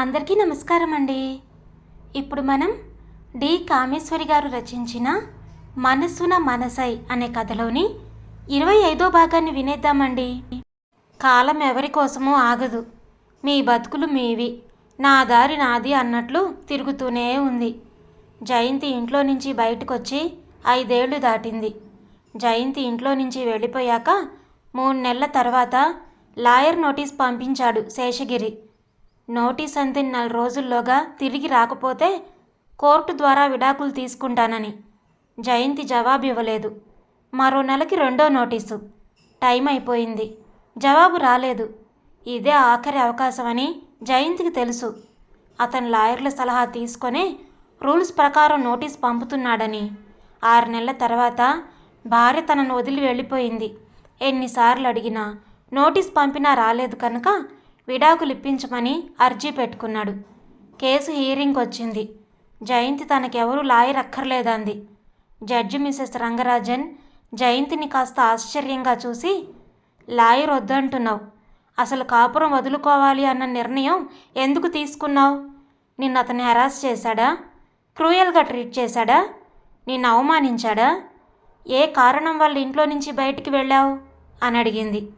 అందరికీ నమస్కారం అండి. ఇప్పుడు మనం డి. కామేశ్వరి గారు రచించిన మనసున మనసై అనే కథలోని ఇరవై ఐదో భాగాన్ని వినేద్దామండి. కాలం ఎవరి కోసమో ఆగదు. మీ బతుకులు మీవి. నా దారి నాది అన్నట్లు తిరుగుతూనే ఉంది. జయంతి ఇంట్లో నుంచి బయటకొచ్చి ఐదేళ్ళు దాటింది. జయంతి ఇంట్లో నుంచి వెళ్ళిపోయాక మూడు నెలల తర్వాత లాయర్ నోటీస్ పంపించాడు శేషగిరి. నోటీస్ అందిన నెల రోజుల్లోగా తిరిగి రాకపోతే కోర్టు ద్వారా విడాకులు తీసుకుంటానని. జయంతి జవాబు ఇవ్వలేదు. మరో నెలకి రెండో నోటీసు. టైం అయిపోయింది. జవాబు రాలేదు. ఇదే ఆఖరి అవకాశమని జయంతికి తెలుసు. అతను లాయర్ల సలహా తీసుకొని రూల్స్ ప్రకారం నోటీస్ పంపుతున్నాడని. ఆరు నెలల తర్వాత భార్య తనను వదిలి వెళ్ళిపోయింది. ఎన్నిసార్లు అడిగినా నోటీస్ పంపినా రాలేదు కనుక విడాకులిప్పించమని అర్జీ పెట్టుకున్నాడు. కేసు హీరింగ్ వచ్చింది. జయంతి తనకెవరూ లాయర్ అక్కర్లేదంది. జడ్జి మిసెస్ రంగరాజన్ జయంతిని కాస్త ఆశ్చర్యంగా చూసి లాయర్ వద్దంటున్నావు. అసలు కాపురం వదులుకోవాలి అన్న నిర్ణయం ఎందుకు తీసుకున్నావు? నిన్ను అతన్ని హెరాస్ చేశాడా? క్రూయల్గా ట్రీట్ చేశాడా? నిన్ను అవమానించాడా? ఏ కారణం వల్ల ఇంట్లో నుంచి బయటికి వెళ్ళావు? అని అడిగింది.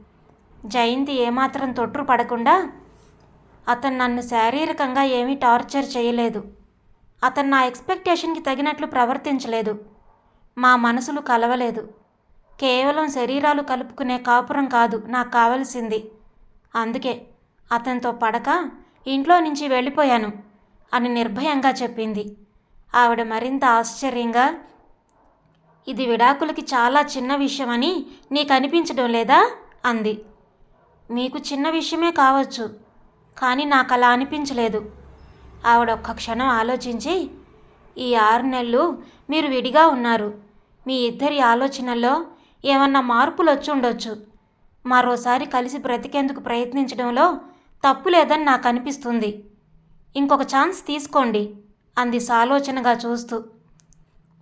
జయంతి ఏమాత్రం తొట్టు పడకుండా అతను నన్ను శారీరకంగా ఏమీ టార్చర్ చేయలేదు. అతను నా ఎక్స్పెక్టేషన్కి తగినట్లు ప్రవర్తించలేదు. మా మనసులు కలవలేదు. కేవలం శరీరాలు కలుపుకునే కాపురం కాదు నాకు కావలసింది. అందుకే అతనితో పడక ఇంట్లో నుంచి వెళ్ళిపోయాను అని నిర్భయంగా చెప్పింది. ఆవిడ మరింత ఆశ్చర్యంగా ఇది విడాకులకి చాలా చిన్న విషయమని నీకు అనిపించడం లేదా? అంది. మీకు చిన్న విషయమే కావచ్చు కానీ నాకు అలా అనిపించలేదు. ఆవిడ ఒక్క క్షణం ఆలోచించి ఈ ఆరు నెలలు మీరు విడిగా ఉన్నారు. మీ ఇద్దరి ఆలోచనల్లో ఏమన్నా మార్పులు వచ్చి ఉండొచ్చు. మరోసారి కలిసి బ్రతికేందుకు ప్రయత్నించడంలో తప్పు లేదని నాకు అనిపిస్తుంది ఇంకొక ఛాన్స్ తీసుకోండి అంది సాలోచనగా చూస్తూ.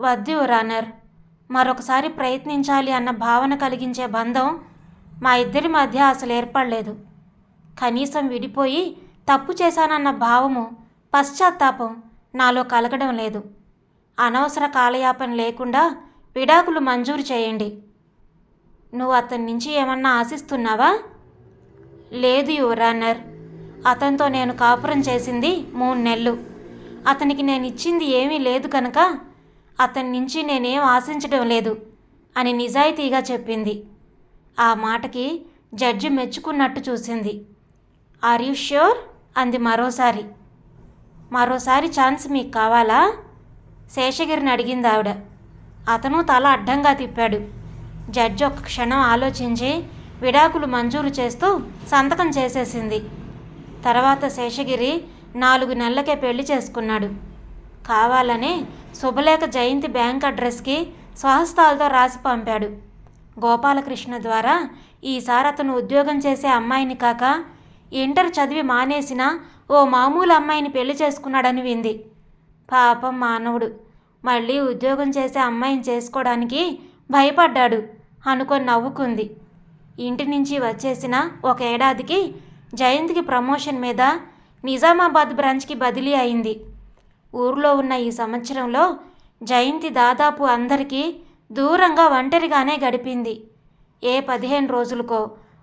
వద్దు రానర్ మరొకసారి ప్రయత్నించాలి అన్న భావన కలిగించే బంధం మా ఇద్దరి మధ్య అసలు ఏర్పడలేదు. కనీసం విడిపోయి తప్పు చేశానన్న భావము పశ్చాత్తాపం నాలో కలగడం లేదు. అనవసర కాలయాపన లేకుండా విడాకులు మంజూరు చేయండి. నువ్వు అతని నుంచి ఏమన్నా ఆశిస్తున్నావా? లేదు యువరానర్ అతనితో నేను కాపురం చేసింది మూడు నెలలు. అతనికి నేను ఇచ్చింది ఏమీ లేదు కనుక అతని నుంచి నేనేం ఆశించడం లేదు అని నిజాయితీగా చెప్పింది. ఆ మాటకి జడ్జి మెచ్చుకున్నట్టు చూసింది. ఆర్ యూ ష్యూర్ అంది మరోసారి. మరోసారి ఛాన్స్ మీకు కావాలా? శేషగిరిని అడిగింది ఆవిడ. అతను తల అడ్డంగా తిప్పాడు. జడ్జి ఒక క్షణం ఆలోచించి విడాకులు మంజూరు చేస్తూ సంతకం చేసేసింది. తర్వాత శేషగిరి నాలుగు నెలలకే పెళ్ళి చేసుకున్నాడు. కావాలనే శుభలేఖ జయంతి బ్యాంక్ అడ్రస్కి స్వహస్తాలతో రాసి పంపాడు. గోపాలకృష్ణ ద్వారా ఈసారి అతను ఉద్యోగం చేసే అమ్మాయిని కాక ఇంటర్ చదివి మానేసిన ఓ మామూలు అమ్మాయిని పెళ్ళి చేసుకున్నాడని వింది. పాపం మానవుడు. మళ్ళీ ఉద్యోగం చేసే అమ్మాయిని చేసుకోవడానికి భయపడ్డాడు అనుకొని నవ్వుకుంది. ఇంటి నుంచి వచ్చేసిన ఒక ఏడాదికి జయంతికి ప్రమోషన్ మీద నిజామాబాద్ బ్రాంచ్కి బదిలీ అయింది. ఊర్లో ఉన్న ఈ సంవత్సరంలో జయంతి దాదాపు అందరికీ దూరంగా ఒంటరిగానే గడిపింది. ఏ పదిహేను రోజులకో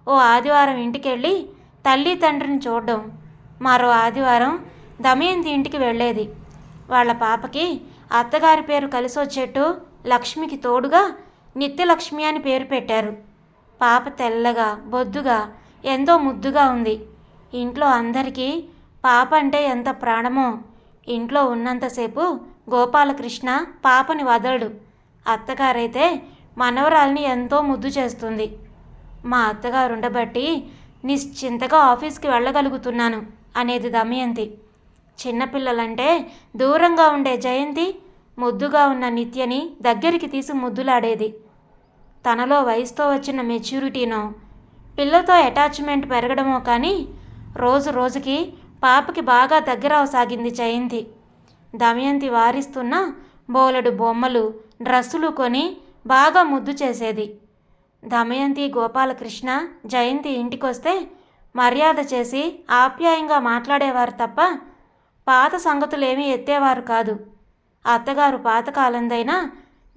ఓ ఆదివారం ఇంటికెళ్ళి తల్లి తండ్రిని చూడడం. మరో ఆదివారం దమయంతి ఇంటికి వెళ్ళేది. వాళ్ళ పాపకి అత్తగారి పేరు కలిసి వచ్చేట్టు లక్ష్మికి తోడుగా నిత్యలక్ష్మి అని పేరు పెట్టారు. పాప తెల్లగా బొద్దుగా ఎంతో ముద్దుగా ఉంది. ఇంట్లో అందరికీ పాప అంటే ఎంత ప్రాణమో. ఇంట్లో ఉన్నంతసేపు గోపాలకృష్ణ పాపని వదలడు. అత్తగారైతే మనవరాల్ని ఎంతో ముద్దు చేస్తుంది. మా అత్తగారు ఉండబట్టి నిశ్చింతగా ఆఫీస్కి వెళ్ళగలుగుతున్నాను అనేది దమయంతి. చిన్నపిల్లలంటే దూరంగా ఉండే జయంతి ముద్దుగా ఉన్న నిత్యని దగ్గరికి తీసి ముద్దులాడేది. తనలో వయసుతో వచ్చిన మెచ్యూరిటీనో పిల్లతో అటాచ్మెంట్ పెరగడమో కానీ రోజు రోజుకి పాపకి బాగా దగ్గర అవసాగింది జయంతి. దమయంతి వారిస్తున్న బోలెడు బొమ్మలు డ్రస్సులు కొని బాగా ముద్దు చేసేది. దమయంతి గోపాలకృష్ణ జయంతి ఇంటికొస్తే మర్యాద చేసి ఆప్యాయంగా మాట్లాడేవారు తప్ప పాత సంగతులేమీ ఎత్తేవారు కాదు. అత్తగారు పాతకాలందైనా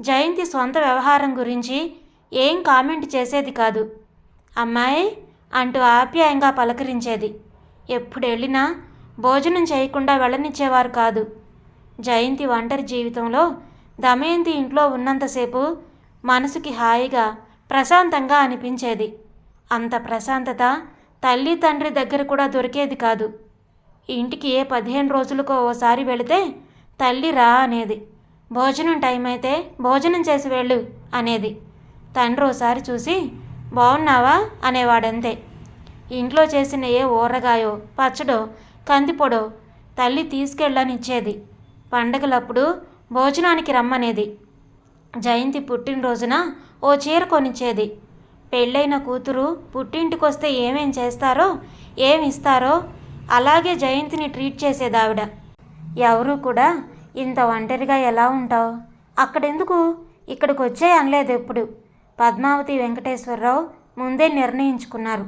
జయంతి సొంత వ్యవహారం గురించి ఏం కామెంట్ చేసేది కాదు. అమ్మాయి అంటూ ఆప్యాయంగా పలకరించేది. ఎప్పుడు వెళ్ళినా భోజనం చేయకుండా వెళ్ళనిచ్చేవారు కాదు. జయంతి ఒంటరి జీవితంలో దమయంతి ఇంట్లో ఉన్నంతసేపు మనసుకి హాయిగా ప్రశాంతంగా అనిపించేది. అంత ప్రశాంతత తల్లి తండ్రి దగ్గర కూడా దొరికేది కాదు. ఇంటికి ఏ పదిహేను రోజులకో ఓసారి వెళితే తల్లి రా అనేది భోజనం టైం అయితే భోజనం చేసి వెళ్ళు అనేది తండ్రి ఓసారి చూసి బాగున్నావా అనేవాడంతే. ఇంట్లో చేసిన ఏ ఊరగాయో పచ్చడో కందిపొడో తల్లి తీసుకెళ్ళనిచ్చేది. పండగలప్పుడు భోజనానికి రమ్మనేది. జయంతి పుట్టినరోజున ఓ చీర కొనిచ్చేది. పెళ్ళైన కూతురు పుట్టింటికొస్తే ఏమేం చేస్తారో ఏమిస్తారో అలాగే జయంతిని ట్రీట్ చేసేదావిడ. ఎవరు కూడా ఇంత ఒంటరిగా ఎలా ఉంటావు? అక్కడెందుకు? ఇక్కడికి వచ్చే అనలేదు ఎప్పుడు. పద్మావతి వెంకటేశ్వరరావు ముందే నిర్ణయించుకున్నారు.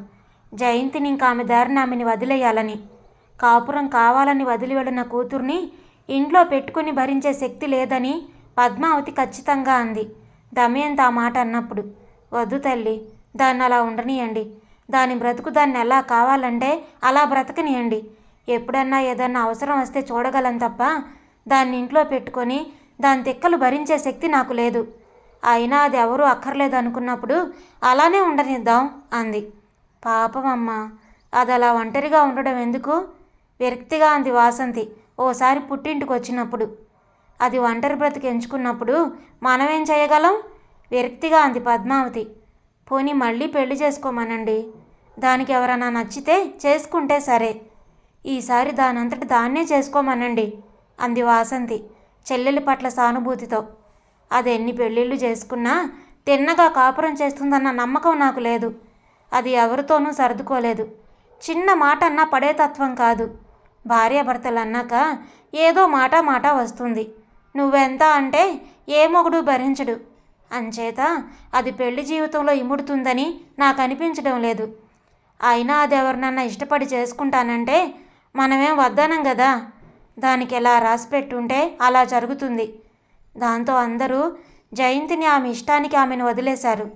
జయంతిని ఇంకా ఆమె దారిని ఆమెని వదిలేయాలని. కాపురం కావాలని వదిలి వెళ్ళిన కూతుర్ని ఇంట్లో పెట్టుకుని భరించే శక్తి లేదని పద్మావతి ఖచ్చితంగా అంది. దమయంతి ఆ మాట అన్నప్పుడు వద్దు తల్లి దాన్ని అలా ఉండనియండి. దాని బ్రతుకు దాన్ని ఎలా కావాలంటే అలా బ్రతకనియండి. ఎప్పుడన్నా ఏదన్నా అవసరం వస్తే చూడగలం తప్ప దాన్ని ఇంట్లో పెట్టుకొని దాని తిక్కలు భరించే శక్తి నాకు లేదు. అయినా అది ఎవరూ అక్కర్లేదు అనుకున్నప్పుడు అలానే ఉండనిద్దాం అంది. పాపం అమ్మ అది అలా ఒంటరిగా ఉండడం ఎందుకు? విరక్తిగా అంది వాసంతి. ఓసారి పుట్టింటికి వచ్చినప్పుడు అది ఒంటరి బ్రతికి ఎంచుకున్నప్పుడు మనమేం చేయగలం? విరక్తిగా అంది పద్మావతి. పోనీ మళ్ళీ పెళ్ళి చేసుకోమనండి. దానికి ఎవరైనా నచ్చితే చేసుకుంటే సరే. ఈసారి దానంతట దాన్నే చేసుకోమనండి అంది వాసంతి చెల్లెలి పట్ల సానుభూతితో. అది ఎన్ని పెళ్ళిళ్ళు చేసుకున్నా తిన్నగా కాపురం చేస్తుందన్న నమ్మకం నాకు లేదు. అది ఎవరితోనూ సర్దుకోలేదు. చిన్న మాట అన్నా పడే తత్వం కాదు. భార్యాభర్తలు అన్నాక ఏదో మాట మాట వస్తుంది. నువ్వెంత అంటే ఏ మొగుడు భరించడు. అంచేత అది పెళ్ళి జీవితంలో ఇముడుతుందని నాకు అనిపించడం లేదు. అయినా అది ఎవరినన్నా ఇష్టపడి చేసుకుంటానంటే మనమేం వద్దనం కదా దానికి ఎలా రాసి పెట్టుంటే అలా జరుగుతుంది. దాంతో అందరూ జయంతిని ఆమె ఇష్టానికి ఆమెను వదిలేశారు.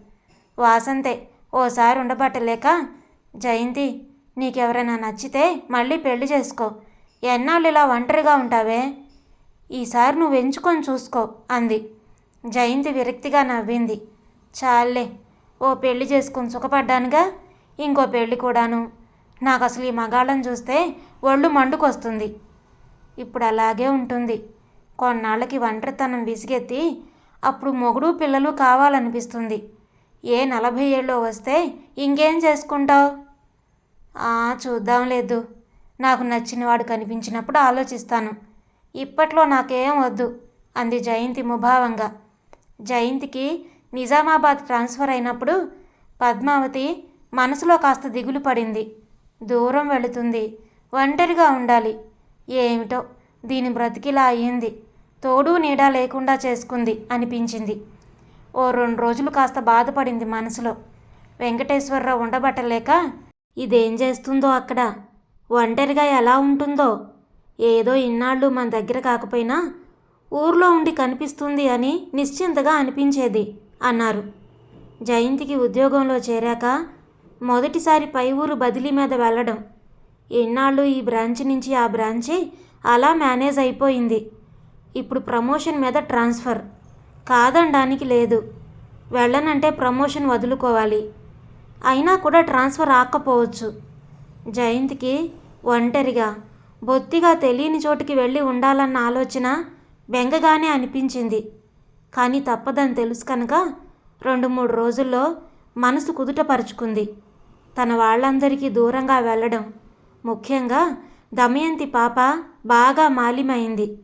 వాసంతే ఓసారి ఉండబట్టలేక జయంతి నీకెవరైనా నచ్చితే మళ్ళీ పెళ్ళి చేసుకో. ఎన్నాళ్ళు ఇలా ఒంటరిగా ఉంటావే? ఈసారి నువ్వు ఎంచుకొని చూసుకో అంది. జయంతి విరక్తిగా నవ్వింది. చాలే ఓ పెళ్ళి చేసుకుని సుఖపడ్డానుగా? ఇంకో పెళ్ళి కూడాను. నాకు అసలు ఈ మగాళ్ళని చూస్తే ఒళ్ళు మండుకొస్తుంది. ఇప్పుడు అలాగే ఉంటుంది. కొన్నాళ్ళకి ఒంటరితనం విసిగెత్తి అప్పుడు మొగుడు పిల్లలు కావాలనిపిస్తుంది. ఏ నలభై ఏళ్ళు వస్తే ఇంకేం చేసుకుంటావు? చూద్దాం లేదు. నాకు నచ్చినవాడు కనిపించినప్పుడు ఆలోచిస్తాను. ఇప్పట్లో నాకేం వద్దు అంది జయంతి ముభావంగా. జయంతికి నిజామాబాద్ ట్రాన్స్ఫర్ అయినప్పుడు పద్మావతి మనసులో కాస్త దిగులు పడింది. దూరం వెళుతుంది ఒంటరిగా ఉండాలి. ఏమిటో దీని బ్రతికిలా అయ్యింది. తోడు నీడ లేకుండా చేసుకుంది అనిపించింది. ఓ రెండు రోజులు కాస్త బాధపడింది మనసులో. వెంకటేశ్వరరావు ఉండబట్టలేక ఇదేం చేస్తుందో అక్కడ? ఒంటరిగా ఎలా ఉంటుందో? ఏదో ఇన్నాళ్ళు మన దగ్గర కాకపోయినా ఊర్లో ఉండి కనిపిస్తుంది అని నిశ్చింతగా అనిపించేది అన్నారు. జయంతికి ఉద్యోగంలో చేరాక మొదటిసారి పై ఊరు బదిలీ మీద వెళ్ళడం. ఎన్నాళ్ళు ఈ బ్రాంచ్ నుంచి ఆ బ్రాంచి అలా మేనేజ్ అయిపోయింది. ఇప్పుడు ప్రమోషన్ మీద ట్రాన్స్ఫర్. కాదనడానికి లేదు. వెళ్ళనంటే ప్రమోషన్ వదులుకోవాలి. అయినా కూడా ట్రాన్స్ఫర్ ఆకపోవచ్చు జయంతికి ఒంటరిగా బొత్తిగా తెలియని చోటుకి వెళ్ళి ఉండాలన్న ఆలోచన బెంగగానే అనిపించింది. కానీ తప్పదని తెలుసు కనుక రెండు మూడు రోజుల్లో మనసు కుదుటపరుచుకుంది. తన వాళ్ళందరికీ దూరంగా వెళ్ళడం. ముఖ్యంగా దమయంతి పాప బాగా మాలిమైంది.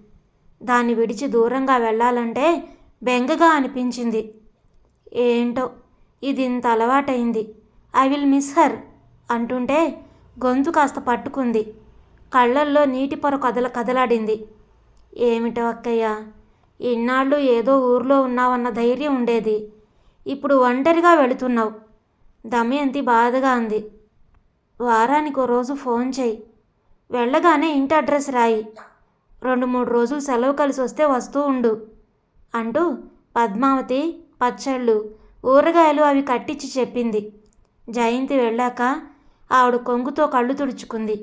దాన్ని విడిచి దూరంగా వెళ్ళాలంటే బెంగగా అనిపించింది. ఏంటో ఇది ఇంత అలవాటైంది. ఐ విల్ మిస్ హర్ అంటుంటే గొంతు కాస్త పట్టుకుంది. కళ్ళల్లో నీటి పొర కదల కదలాడింది. ఏమిటో అక్కయ్య? ఇన్నాళ్ళు ఏదో ఊర్లో ఉన్నావన్న ధైర్యం ఉండేది. ఇప్పుడు ఒంటరిగా వెళుతున్నావు. దమయంతి బాధగా అంది. వారానికి ఓ రోజు ఫోన్ చేయి. వెళ్ళగానే ఇంటి అడ్రస్ రాయి. రెండు మూడు రోజులు సెలవు కలిసి వస్తే వస్తూ ఉండు అంటూ పద్మావతి పచ్చళ్ళు ఊరగాయలు అవి కట్టించి చెప్పింది. జయంతి వెళ్ళాక ఆవిడ కొంగుతో కళ్ళు తుడుచుకుంది.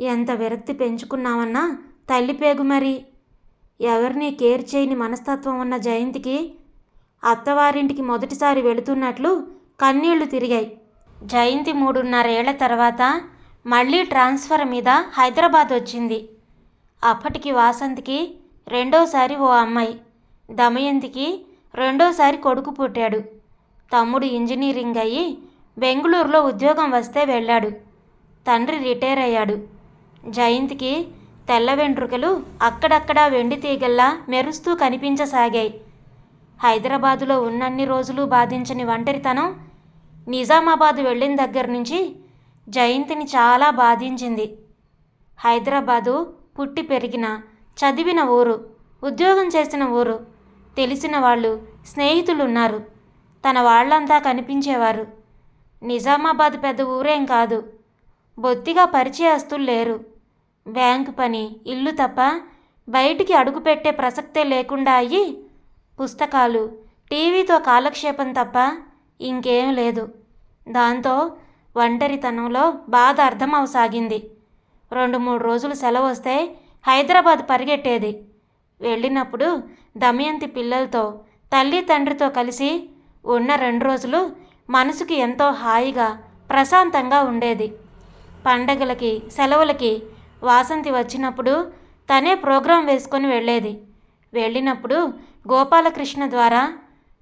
ఎంత విరక్తి పెంచుకున్నామన్నా తల్లి పేగు మరి. ఎవరిని కేర్ చేయని మనస్తత్వం ఉన్న జయంతికి అత్తవారింటికి మొదటిసారి వెళుతున్నట్లు కన్నీళ్ళు తిరిగాయి. జయంతి మూడున్నరేళ్ళ తర్వాత మళ్ళీ ట్రాన్స్ఫర్ మీద హైదరాబాద్ వచ్చింది. అప్పటికి వాసంతికి రెండోసారి ఓ అమ్మాయి దమయంతికి రెండోసారి కొడుకు పుట్టాడు. తమ్ముడు ఇంజనీరింగ్ అయ్యి బెంగళూరులో ఉద్యోగం వస్తే వెళ్ళాడు. తండ్రి రిటైర్ అయ్యాడు. జయంతికి తెల్ల వెంట్రుకలు అక్కడక్కడా వెండి తీగల్లా మెరుస్తూ కనిపించసాగాయి. హైదరాబాదులో ఉన్నన్ని రోజులు బాధించని ఒంటరితనం నిజామాబాద్ వెళ్ళిన దగ్గర నుంచి జయంతిని చాలా బాధించింది. హైదరాబాదు పుట్టి పెరిగిన చదివిన ఊరు ఉద్యోగం చేసిన ఊరు తెలిసిన వాళ్ళు స్నేహితులు ఉన్నారు తన వాళ్ళంతా కనిపించేవారు. నిజామాబాద్ పెద్ద ఊరేం కాదు. బొత్తిగా పరిచయస్తులు లేరు. బ్యాంకు పని ఇల్లు తప్ప బయటికి అడుగుపెట్టే ప్రసక్తే లేకుండా అయ్యి పుస్తకాలు టీవీతో కాలక్షేపం తప్ప ఇంకేం లేదు. దాంతో ఒంటరితనంలో బాధ అర్థమవసాగింది. రెండు మూడు రోజులు సెలవు వస్తే హైదరాబాద్ పరిగెట్టేది. వెళ్ళినప్పుడు దమయంతి పిల్లలతో తల్లి తండ్రితో కలిసి ఉన్న రెండు రోజులు మనసుకి ఎంతో హాయిగా ప్రశాంతంగా ఉండేది. పండగలకి సెలవులకి వాసంతి వచ్చినప్పుడు తనే ప్రోగ్రాం వేసుకొని వెళ్ళేది. వెళ్ళినప్పుడు గోపాలకృష్ణ ద్వారా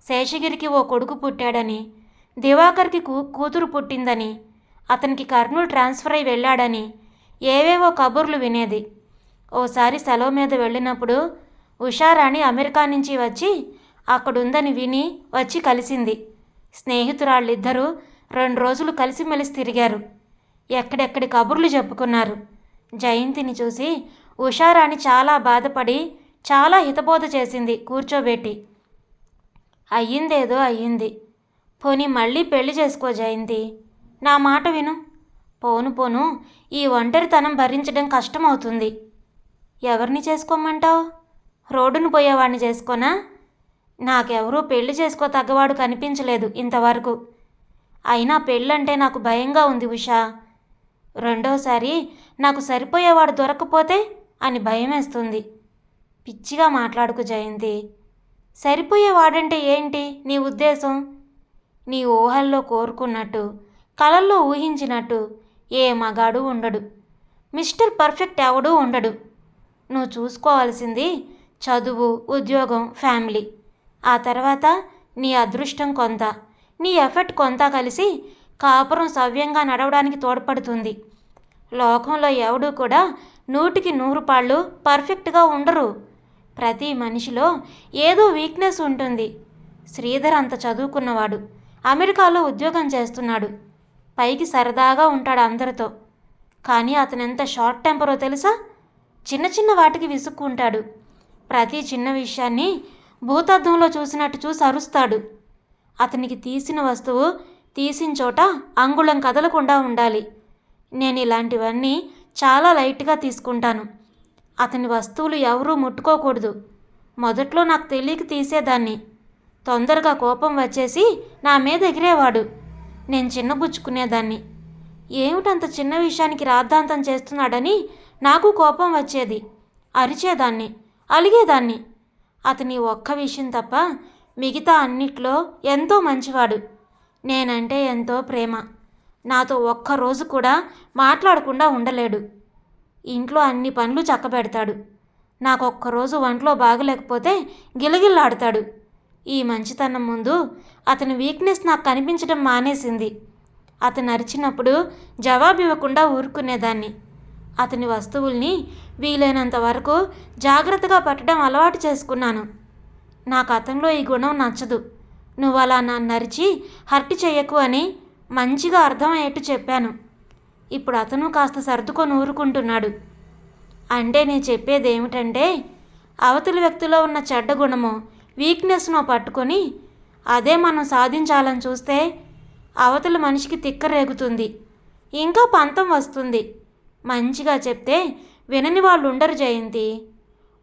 శేషగిరికి ఓ కొడుకు పుట్టాడని దివాకర్కి కూ కూతురు పుట్టిందని అతనికి కర్నూలు ట్రాన్స్ఫర్ అయి వెళ్ళాడని ఏవేవో కబుర్లు వినేది. ఓసారి సెలవు మీద వెళ్ళినప్పుడు ఉషారాణి అమెరికా నుంచి వచ్చి అక్కడుందని విని వచ్చి కలిసింది. స్నేహితురాళ్ళిద్దరూ రెండు రోజులు కలిసిమెలిసి తిరిగారు. ఎక్కడెక్కడి కబుర్లు చెప్పుకున్నారు. జయంతిని చూసి ఉషారాణి చాలా బాధపడి చాలా హితబోధ చేసింది కూర్చోబెట్టి. అయ్యిందేదో అయ్యింది. పోనీ మళ్ళీ పెళ్ళి చేసుకో జయంతి. నా మాట విను. పోను పోను ఈ ఒంటరితనం భరించడం కష్టమవుతుంది. ఎవరిని చేసుకోమంటావు? రోడ్డును పోయేవాడిని చేసుకోనా? నాకెవరూ పెళ్ళి చేసుకో తగ్గవాడు కనిపించలేదు ఇంతవరకు. అయినా పెళ్ళంటే నాకు భయంగా ఉంది ఉషా. రెండోసారి నాకు సరిపోయేవాడు దొరకపోతే అని భయం వేస్తుంది పిచ్చిగా మాట్లాడుకు జయంతి. సరిపోయేవాడంటే ఏంటి నీ ఉద్దేశం? నీ ఊహల్లో కోరుకున్నట్టు కలల్లో ఊహించినట్టు ఏ మగాడు ఉండడు. మిస్టర్ పర్ఫెక్ట్ ఎవడూ ఉండడు. నువ్వు చూసుకోవాల్సింది చదువు ఉద్యోగం ఫ్యామిలీ. ఆ తర్వాత నీ అదృష్టం కొంత నీ ఎఫర్ట్ కొంత కలిసి కాపురం సవ్యంగా నడవడానికి తోడ్పడుతుంది. లోకంలో ఎవడూ కూడా నూటికి నూరు పాళ్ళు పర్ఫెక్ట్గా ఉండరు. ప్రతి మనిషిలో ఏదో వీక్నెస్ ఉంటుంది. శ్రీధర్ అంత చదువుకున్నవాడు అమెరికాలో ఉద్యోగం చేస్తున్నాడు. పైకి సరదాగా ఉంటాడు అందరితో. కానీ అతను ఎంత షార్ట్ టెంపరో తెలుసా? చిన్న చిన్న వాటికి విసుక్కుంటాడు. ప్రతి చిన్న విషయాన్ని భూతద్దంలో చూసినట్టు చూసి అరుస్తాడు. అతనికి తీసిన వస్తువు తీసిన చోట అంగుళం కదలకుండా ఉండాలి. నేను ఇలాంటివన్నీ చాలా లైట్గా తీసుకుంటాను. అతని వస్తువులు ఎవరూ ముట్టుకోకూడదు. మొదట్లో నాకు తెలియక తీసేదాన్ని. తొందరగా కోపం వచ్చేసి నా మీద ఎగిరేవాడు. నేను చిన్నబుచ్చుకునేదాన్ని. ఏమిటంత చిన్న విషయానికి రాద్ధాంతం చేస్తున్నాడని నాకు కోపం వచ్చేది. అరిచేదాన్ని అలిగేదాన్ని. అతని ఒక్క విషయం తప్ప మిగతా అన్నిట్లో ఎంతో మంచివాడు. నేనంటే ఎంతో ప్రేమ. నాతో ఒక్కరోజు కూడా మాట్లాడకుండా ఉండలేడు. ఇంట్లో అన్ని పనులు చక్కబెడతాడు. నాకు ఒక్కరోజు వంటలో బాగలేకపోతే గిలగిల్లాడతాడు. ఈ మంచితనం ముందు అతని వీక్నెస్ నాకు కనిపించడం మానేసింది. అతను అరిచినప్పుడు జవాబు ఇవ్వకుండా ఊరుకునేదాన్ని. అతని వస్తువుల్ని వీలైనంత వరకు జాగ్రత్తగా పట్టడం అలవాటు చేసుకున్నాను. నాకు అతనిలో ఈ గుణం నచ్చదు. నువ్వు అలా నన్ను నరిచి హర్ట్ చేయకు అని మంచిగా అర్థమయ్యేట్టు చెప్పాను. ఇప్పుడు అతను కాస్త సర్దుకొని ఊరుకుంటున్నాడు. అంటే నేను చెప్పేది ఏమిటంటే అవతలి వ్యక్తిలో ఉన్న చెడ్డ గుణమో వీక్నెస్నో పట్టుకొని అదే మనం సాధించాలని చూస్తే అవతల మనిషికి తిక్క రేగుతుంది. ఇంకా పంతం వస్తుంది. మంచిగా చెప్తే వినని వాళ్ళు ఉండరు జయంతి.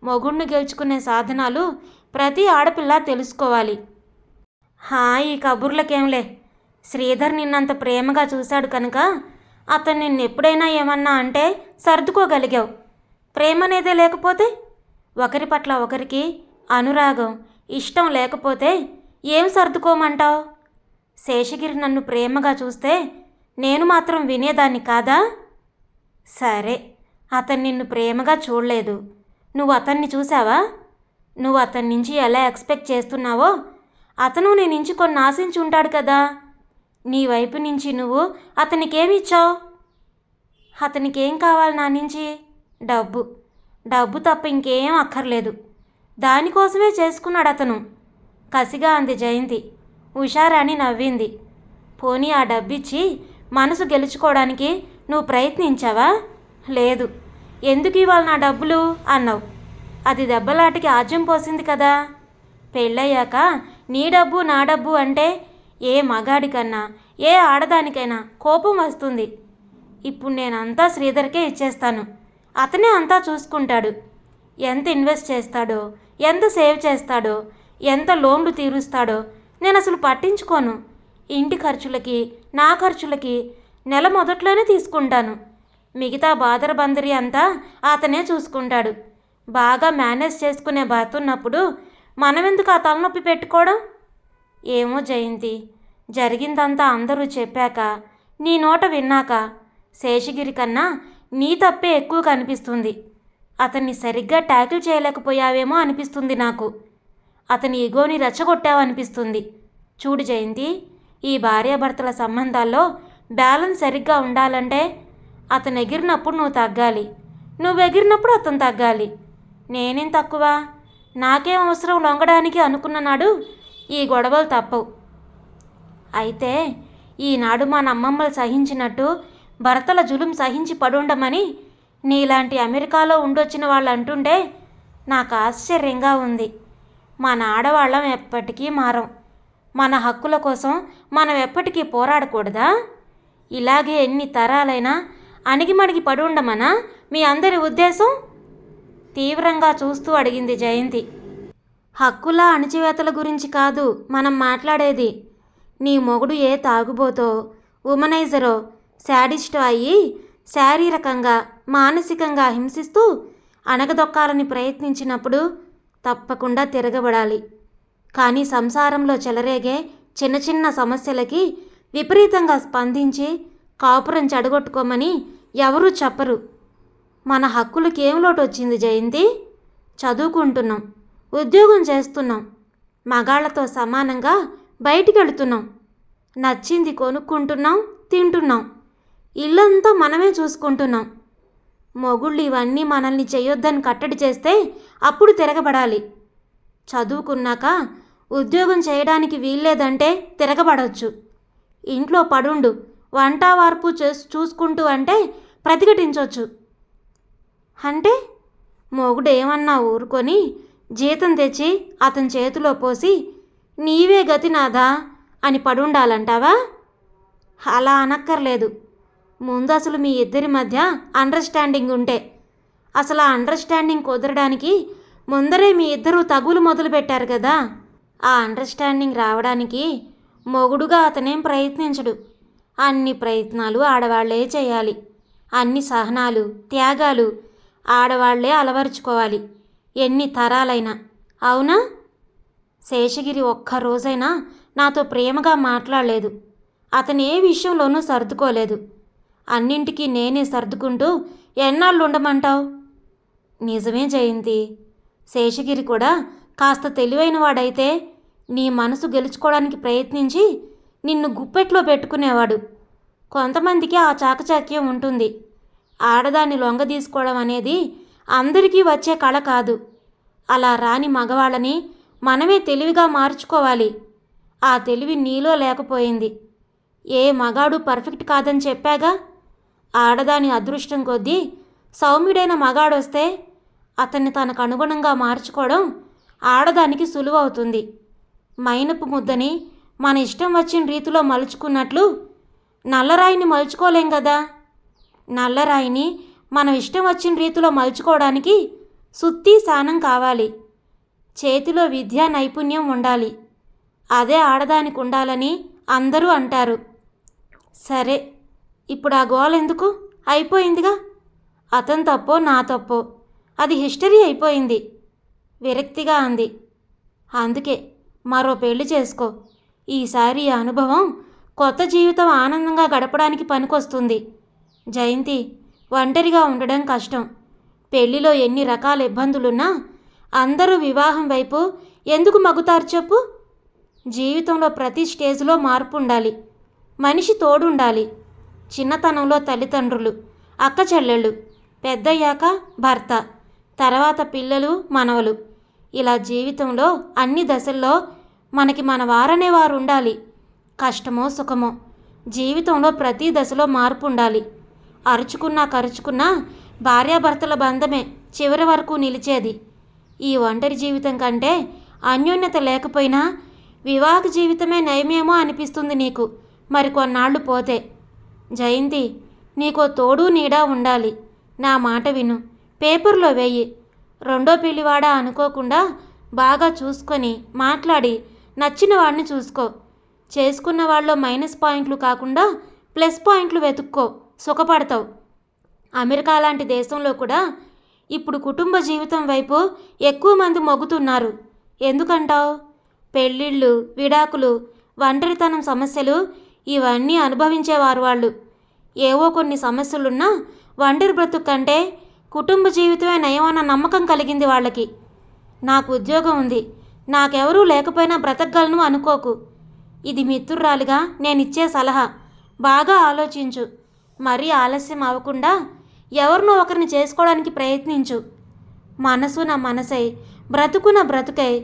మొగుణ్ణి గెలుచుకునే సాధనాలు ప్రతి ఆడపిల్ల తెలుసుకోవాలి. హా ఈ కబుర్లకేంలే? శ్రీధర్ నిన్నంత ప్రేమగా చూశాడు కనుక అతను నిన్ను ఎప్పుడైనా ఏమన్నా అంటే సర్దుకోగలిగావు. ప్రేమ అనేదే లేకపోతే? ఒకరి పట్ల ఒకరికి అనురాగం ఇష్టం లేకపోతే ఏం సర్దుకోమంటావు? శేషగిరి నన్ను ప్రేమగా చూస్తే నేను మాత్రం వినేదాన్ని కాదా? సరే అతను నిన్ను ప్రేమగా చూడలేదు. నువ్వు అతన్ని చూసావా నువ్వు అతని నుంచి ఎలా ఎక్స్పెక్ట్ చేస్తున్నావో? అతను నీ నుంచి కొన్ని ఆశించి ఉంటాడు కదా. నీ వైపు నుంచి నువ్వు అతనికేమిచ్చావు అతనికి ఏం కావాలి నా నుంచి? డబ్బు. డబ్బు తప్ప ఇంకేం అక్కర్లేదు. దానికోసమే చేసుకున్నాడు అతను. కసిగా అంది జయంతి. ఉషారాణి నవ్వింది. పోనీ ఆ డబ్బిచ్చి మనసు గెలుచుకోవడానికి నువ్వు ప్రయత్నించావా? లేదు. ఎందుకు ఇవాళ నా డబ్బులు? అన్నావు. అది దెబ్బలాటికి ఆజ్యం పోసింది కదా. పెళ్ళయ్యాక నీ డబ్బు నా డబ్బు అంటే ఏ మగాడికన్నా ఏ ఆడదానికైనా కోపం వస్తుంది. ఇప్పుడు నేనంతా శ్రీధర్కే ఇచ్చేస్తాను. అతనే అంతా చూసుకుంటాడు. ఎంత ఇన్వెస్ట్ చేస్తాడో ఎంత సేవ్ చేస్తాడో ఎంత లోన్లు తీరుస్తాడో నేను అసలు పట్టించుకోను. ఇంటి ఖర్చులకి నా ఖర్చులకి నెల మొదట్లోనే తీసుకుంటాను. మిగతా బాదర బందరి అంతా అతనే చూసుకుంటాడు. బాగా మేనేజ్ చేసుకునే భర్త ఉన్నప్పుడు మనమెందుకు ఆ తలనొప్పి పెట్టుకోవడం? ఏమో జయంతి. జరిగిందంతా అందరూ చెప్పాక నీ నోట విన్నాక శేషగిరి కన్నా నీ తప్పే ఎక్కువ కనిపిస్తుంది. అతన్ని సరిగ్గా ట్యాకిల్ చేయలేకపోయావేమో అనిపిస్తుంది నాకు. అతని ఈగోని రెచ్చగొట్టావనిపిస్తుంది. చూడు జయంతి ఈ భార్యాభర్తల సంబంధాల్లో బ్యాలెన్స్ సరిగ్గా ఉండాలంటే అతను ఎగిరినప్పుడు నువ్వు తగ్గాలి. నువ్వు ఎగిరినప్పుడు అతను తగ్గాలి. నేనేం తక్కువ? నాకేం అవసరం లొంగడానికి అనుకున్న నాడు ఈ గొడవలు తప్పవు. అయితే ఈనాడు మా నమ్మమ్మలు సహించినట్టు భర్తల జులుం సహించి పడుండమని నీలాంటి అమెరికాలో ఉండొచ్చిన వాళ్ళు అంటుంటే నాకు ఆశ్చర్యంగా ఉంది. మన ఆడవాళ్ళం ఎప్పటికీ మారం. మన హక్కుల కోసం మనం ఎప్పటికీ పోరాడకూడదా? ఇలాగే ఎన్ని తరాలైనా అణిగిమణిగి పడి ఉండమనా మీ అందరి ఉద్దేశం? తీవ్రంగా చూస్తూ అడిగింది జయంతి. హక్కుల అణచివేతల గురించి కాదు మనం మాట్లాడేది. నీ మొగుడు ఏ తాగుబోతో ఉమనైజరో శాడిస్టో అయ్యి శారీరకంగా మానసికంగా హింసిస్తూ అణగదొక్కాలని ప్రయత్నించినప్పుడు తప్పకుండా తిరగబడాలి. కానీ సంసారంలో చెలరేగే చిన్న చిన్న సమస్యలకి విపరీతంగా స్పందించి కాపురం చెడగొట్టుకోమని ఎవరూ చెప్పరు. మన హక్కులకి ఏం లోటు వచ్చింది జయంతి? చదువుకుంటున్నాం ఉద్యోగం చేస్తున్నాం మగాళ్ళతో సమానంగా బయటికి వెళుతున్నాం నచ్చింది కొనుక్కుంటున్నాం తింటున్నాం. ఇల్లంతా మనమే చూసుకుంటున్నాం. మొగుళ్ళు ఇవన్నీ మనల్ని చేయొద్దని కట్టడి చేస్తే అప్పుడు తిరగబడాలి. చదువుకున్నాక ఉద్యోగం చేయడానికి వీల్లేదంటే తిరగబడవచ్చు ఇంట్లో పడుండు. వంట వార్పు చేసి చూసుకుంటూ అంటే ప్రతిఘటించవచ్చు అంటే మొగుడు ఏమన్నా ఊరుకొని జీతం తెచ్చి అతని చేతిలో పోసి నీవే గతి నాదా అని పడుండాలంటావా? అలా అనక్కర్లేదు. ముందు అసలు మీ ఇద్దరి మధ్య అండర్స్టాండింగ్ ఉంటే. అసలు ఆ అండర్స్టాండింగ్ కుదరడానికి ముందరే మీ ఇద్దరు తగులు మొదలుపెట్టారు కదా. ఆ అండర్స్టాండింగ్ రావడానికి మొగుడుగా అతనేం ప్రయత్నించడు. అన్ని ప్రయత్నాలు ఆడవాళ్ళే చేయాలి. అన్ని సహనాలు త్యాగాలు ఆడవాళ్ళే అలవరుచుకోవాలి. ఎన్ని తరాలైనా. అవునా? శేషగిరి ఒక్క రోజైనా నాతో ప్రేమగా మాట్లాడలేదు. అతను ఏ విషయంలోనూ సర్దుకోలేదు. అన్నింటికీ నేనే సర్దుకుంటూ ఎన్నాళ్ళు ఉండమంటావు నిజమే జయంతి. శేషగిరి కూడా కాస్త తెలివైన వాడైతే నీ మనసు గెలుచుకోవడానికి ప్రయత్నించి నిన్ను గుప్పెట్లో పెట్టుకునేవాడు. కొంతమందికి ఆ చాకచక్యం ఉంటుంది. ఆడదాన్ని లొంగ తీసుకోవడం అనేది అందరికీ వచ్చే కళ కాదు. అలా రాని మగవాళ్ళని మనమే తెలివిగా మార్చుకోవాలి. ఆ తెలివి నీలో లేకపోయింది. ఏ మగాడు పర్ఫెక్ట్ కాదని చెప్పాగా? ఆడదాని అదృష్టం కొద్దీ సౌమ్యుడైన మగాడొస్తే అతన్ని తనకు అనుగుణంగా మార్చుకోవడం ఆడదానికి సులువవుతుంది. మైనపు ముద్దని మన ఇష్టం వచ్చిన రీతిలో మలుచుకున్నట్లు నల్లరాయిని మలుచుకోలేం కదా నల్లరాయిని మనం ఇష్టం వచ్చిన రీతిలో మలుచుకోవడానికి సుత్తి సానం కావాలి. చేతిలో విద్యా నైపుణ్యం ఉండాలి. అదే ఆడదానికి ఉండాలని అందరూ అంటారు. సరే ఇప్పుడు ఆ గోల ఎందుకు? అయిపోయిందిగా? అతని తప్పో నా తప్పో? అది హిస్టరీ అయిపోయింది. విరక్తిగా అంది. అందుకే మరో పెళ్ళి చేసుకో. ఈసారి ఈ అనుభవం కొత్త జీవితం ఆనందంగా గడపడానికి పనికొస్తుంది. జయంతి ఒంటరిగా ఉండడం కష్టం. పెళ్ళిలో ఎన్ని రకాల ఇబ్బందులున్నా అందరూ వివాహం వైపు ఎందుకు మగుతారు చెప్పు? జీవితంలో ప్రతి స్టేజ్లో మార్పు ఉండాలి మనిషి తోడుండాలి. చిన్నతనంలో తల్లిదండ్రులు అక్క చెల్లెళ్ళు పెద్దయ్యాక భర్త తర్వాత పిల్లలు మనవలు. ఇలా జీవితంలో అన్ని దశల్లో మనకి మన వారనే వారు ఉండాలి. కష్టమో సుఖమో జీవితంలో ప్రతి దశలో మార్పు ఉండాలి. అరుచుకున్నా కరుచుకున్నా భార్యాభర్తల బంధమే చివరి వరకు నిలిచేది. ఈ ఒంటరి జీవితం కంటే అన్యోన్యత లేకపోయినా వివాహ జీవితమే నయమేమో అనిపిస్తుంది నీకు. మరి కొన్నాళ్ళు పోతే. జయంతి నీకో తోడు నీడా ఉండాలి. నా మాట విను. పేపర్లో వెయ్యి రెండో పిల్లివాడా అనుకోకుండా బాగా చూసుకొని మాట్లాడి నచ్చిన వాడిని చూసుకో. చేసుకున్న వాళ్ళలో మైనస్ పాయింట్లు కాకుండా ప్లస్ పాయింట్లు వెతుక్కో. సుఖపడతావు. అమెరికా లాంటి దేశంలో కూడా ఇప్పుడు కుటుంబ జీవితం వైపు ఎక్కువ మంది మొగ్గుతున్నారు. ఎందుకంటావు? పెళ్ళిళ్ళు విడాకులు ఒంటరితనం సమస్యలు ఇవన్నీ అనుభవించేవారు వాళ్ళు. ఏవో కొన్ని సమస్యలున్నా ఒంటరి బ్రతుకు కంటే కుటుంబ జీవితమే నయమన్న నమ్మకం కలిగింది వాళ్ళకి. నాకు ఉద్యోగం ఉంది. నాకెవరూ లేకపోయినా బ్రతకగలను అనుకోకు. ఇది మిత్రురాలిగా నేను ఇచ్చే సలహా. బాగా ఆలోచించు. మరీ ఆలస్యం అవ్వకుండా ఎవరినో ఒకరిని చేసుకోవడానికి ప్రయత్నించు. మనసు నా మనసై బ్రతుకున బ్రతుకై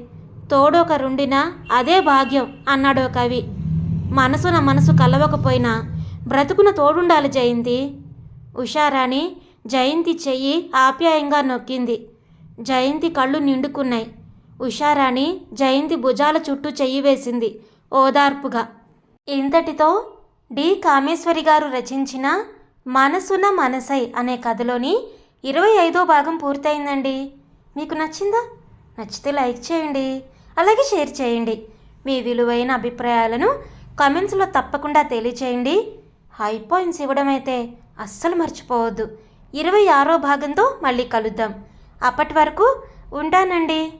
తోడొకరుండినా అదే భాగ్యం అన్నాడో కవి. మనసున మనసు కలవకపోయినా బ్రతుకున తోడుండాలి జయంతి. ఉషారాణి జయంతి చెయ్యి ఆప్యాయంగా నొక్కింది. జయంతి కళ్ళు నిండుకున్నాయి. ఉషారాణి జయంతి భుజాల చుట్టూ చెయ్యి వేసింది ఓదార్పుగా. ఇంతటితో డి. కామేశ్వరి గారు రచించిన మనసున మనసై అనే కథలోని ఇరవై ఐదో భాగం పూర్తయిందండి. మీకు నచ్చిందా? నచ్చితే లైక్ చేయండి అలాగే షేర్ చేయండి. మీ విలువైన అభిప్రాయాలను కామెంట్స్లో తప్పకుండా తెలియచేయండి. హై పాయింట్స్ ఇవ్వడం అయితే అస్సలు మర్చిపోవద్దు. ఇరవై ఆరో భాగంతో మళ్ళీ కలుద్దాం. అప్పటి వరకు ఉంటానండి.